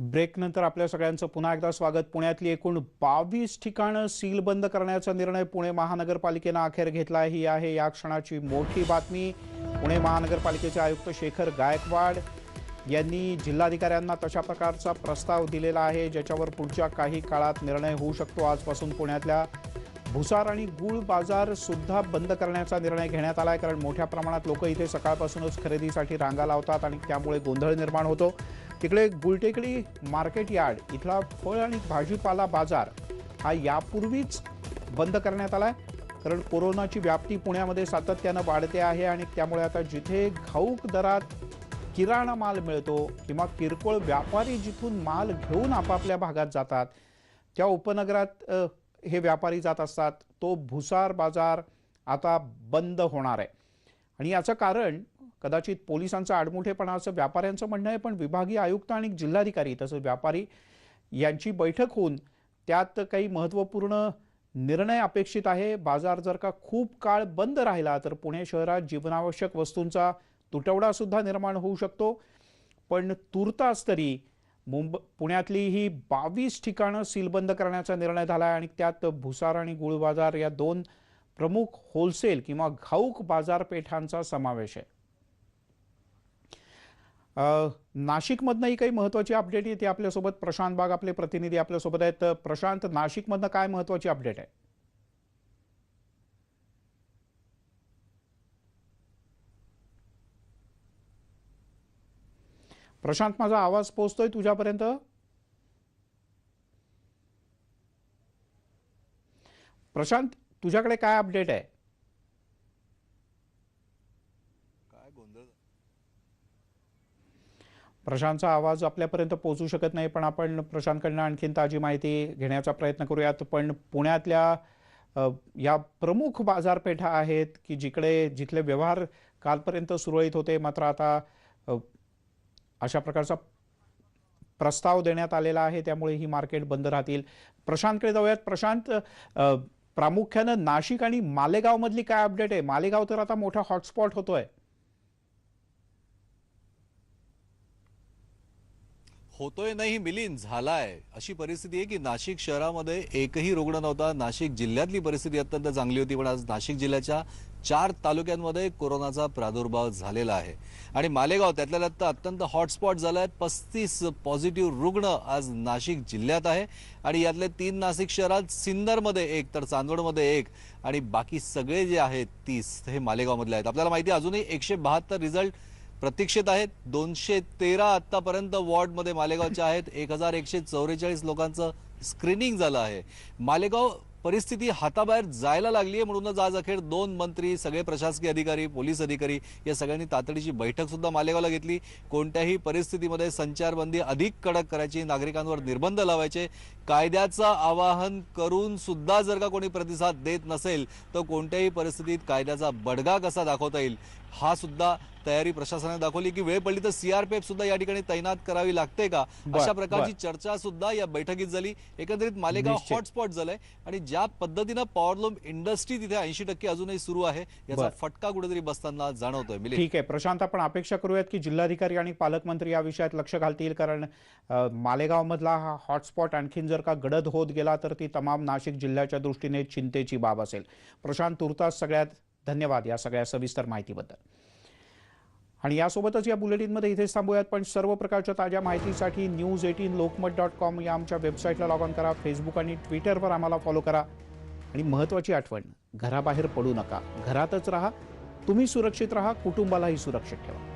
ब्रेकनंतर आपल्या सगळ्यांचं पुन्हा एकदा स्वागत. पुण्यातली एकूण बावीस ठिकाणं सील बंद करण्याचा निर्णय पुणे महानगरपालिकेनं अखेर घेतला ही आहे. या क्षणाची मोठी बातमी पुणे महानगरपालिकेचे आयुक्त शेखर गायकवाड यांनी जिल्हाधिकाऱ्यांना तशा प्रकारचा प्रस्ताव दिलेला आहे ज्याच्यावर पुढच्या काही काळात निर्णय होऊ शकतो. आजपासून पुण्यातल्या भुसार आणि गुळ बाजार सुद्धा बंद करण्याचा निर्णय घेण्यात आला आहे कारण मोठ्या प्रमाणात लोक इथे सकाळपासूनच खरेदीसाठी रांगा लावतात आणि त्यामुळे गोंधळ निर्माण होतो. तिकडे गुलटेकडी मार्केट यार्ड इथला फळ आणि भाजीपाला बाजार हा यापूर्वीच बंद करण्यात आला आहे कारण कोरोनाची व्याप्ती पुण्यामध्ये सातत्यानं वाढते आहे आणि त्यामुळे आता जिथे घाऊक दरात किराणा माल मिळतो किंवा किरकोळ व्यापारी जिथून माल घेऊन आपापल्या भागात जातात त्या उपनगरात हे व्यापारी जात असतात तो भुसार बाजार आता बंद होणार आहे. आणि याचं कारण कदाचित पोलिसांचं आडमुठेपणा असं व्यापाऱ्यांचं म्हणणं आहे पण विभागीय आयुक्त आणि जिल्हाधिकारी तसंच व्यापारी यांची बैठक होऊन त्यात काही महत्त्वपूर्ण निर्णय अपेक्षित आहे. बाजार जर का खूप काळ बंद राहिला तर पुणे शहरात जीवनावश्यक वस्तूंचा तुटवडा सुद्धा निर्माण होऊ शकतो. पण तुर्तास तरी मुंब पुण्यातली ही बावीस ठिकाणं सीलबंद करण्याचा निर्णय झाला आहे आणि त्यात भुसार आणि गुळ बाजार या दोन प्रमुख होलसेल किंवा घाऊक बाजारपेठांचा समावेश आहे. नाशिकमधनंही काही महत्त्वाची अपडेट येते आपल्यासोबत. प्रशांत बाग आपले प्रतिनिधी आपल्यासोबत आहेत. तर प्रशांत नाशिकमधनं काय महत्त्वाची अपडेट आहे? प्रशांत माझा आवाज पोहोचतोय तुझ्यापर्यंत? प्रशांत तुझ्याकडे काय अपडेट आहे? काय गोंधळ? प्रशांतचा आवाज आपल्यापर्यंत पोहोचू शकत नाही पण आपण प्रशांतकडनं आणखीन ताजी माहिती घेण्याचा प्रयत्न करूयात. पण पुण्यातल्या या प्रमुख बाजारपेठा आहेत की जिकडे जिथले व्यवहार कालपर्यंत सुरळीत होते मात्र आता अशा प्रकारचा प्रस्ताव देण्यात आलेला आहे. त्यामुळे ही मार्केट बंद राहतील. प्रशांतकडे जाऊयात. प्रशांत प्रामुख्यानं नाशिक आणि मालेगावमधली काय अपडेट आहे? मालेगाव तर आता मोठा हॉटस्पॉट होतोय. होतोय नाही मिलीन झालाय. अशी परिस्थिती आहे की नाशिक शहरामध्ये एकही रुग्ण नव्हता. नाशिक जिल्ह्यातली परिस्थिती अत्यंत चांगली होती पण आज नाशिक जिल्ह्याच्या चार तालुक्यांमध्ये कोरोनाचा प्रादुर्भाव झालेला आहे. आणि मालेगाव त्यातल्या त्यात अत्यंत हॉटस्पॉट आहे पस्तीस पॉझिटिव्ह रुग्ण आज नाशिक जिल्ह्यात आहे. आणि यातले तीन नाशिक शहरात सिन्नरमध्ये एक तर चांदवडमध्ये एक आणि बाकी सगळे जे आहेत तीस हे मालेगावमधले आहेत. आपल्याला माहिती आहे अजूनही एकशे बहात्तर रिझल्ट प्रतीक्षेत आहेत. दोनशे तेरा आतापर्यंत वॉर्डमध्ये मालेगावच्या आहेत. एक हजार एकशे चौवेचाळीस लोकांचं स्क्रीनिंग झालं आहे. मालेगाव परिस्थिती हाताबाहेर जायला लागली आहे म्हणूनच आज अखेर दोन मंत्री सगळे प्रशासकीय अधिकारी पोलीस अधिकारी या सगळ्यांनी तातडीची बैठक सुद्धा मालेगावला घेतली. कोणत्याही परिस्थितीमध्ये संचारबंदी अधिक कडक करायची नागरिकांवर निर्बंध लावायचे कायद्याचं आवाहन करून सुद्धा जर का कोणी प्रतिसाद देत नसेल तर कोणत्याही परिस्थितीत कायद्याचा बडगा कसा दाखवता येईल हा सुद्धा तयारी प्रशासनाने दाखवली की वेळ पडली तर सीआरपीएफ सुद्धा या ठिकाणी तैनात करावी लागते का अशा प्रकारची. चर्चा सुद्धा या बैठकीत झाली एकंदरीत मालेगाव. हॉटस्पॉट झालंय आणि ज्या पद्धतीनं पॉवरलूम इंडस्ट्री तिथे ऐंशी टक्के अजूनही सुरू आहे याचा. फटका कुठेतरी बसताना जाणवतोय ठीक आहे प्रशांत आपण अपेक्षा करूयात की जिल्हाधिकारी आणि पालकमंत्री या विषयात लक्ष घालतील कारण अ, मालेगावमधला हा हॉटस्पॉट आणखीन जर का गडद होत गेला तर ती तमाम नाशिक जिल्ह्याच्या दृष्टीने चिंतेची बाब असेल प्रशांत तुर्तास सगळ्यात धन्यवाद या सगळ्या सविस्तर माहितीबद्दल आणि यासोबतच या बुलेटिनमध्ये इथेच थांबूयात पण सर्व प्रकारच्या ताज्या माहितीसाठी news eighteen Lokmat dot com या आमच्या वेबसाईटला लॉग ऑन करा फेसबुक आणि ट्विटरवर आम्हाला फॉलो करा. आणि महत्त्वाची आठवण घराबाहेर पडू नका घरातच राहा तुम्ही सुरक्षित राहा कुटुंबालाही सुरक्षित ठेवा.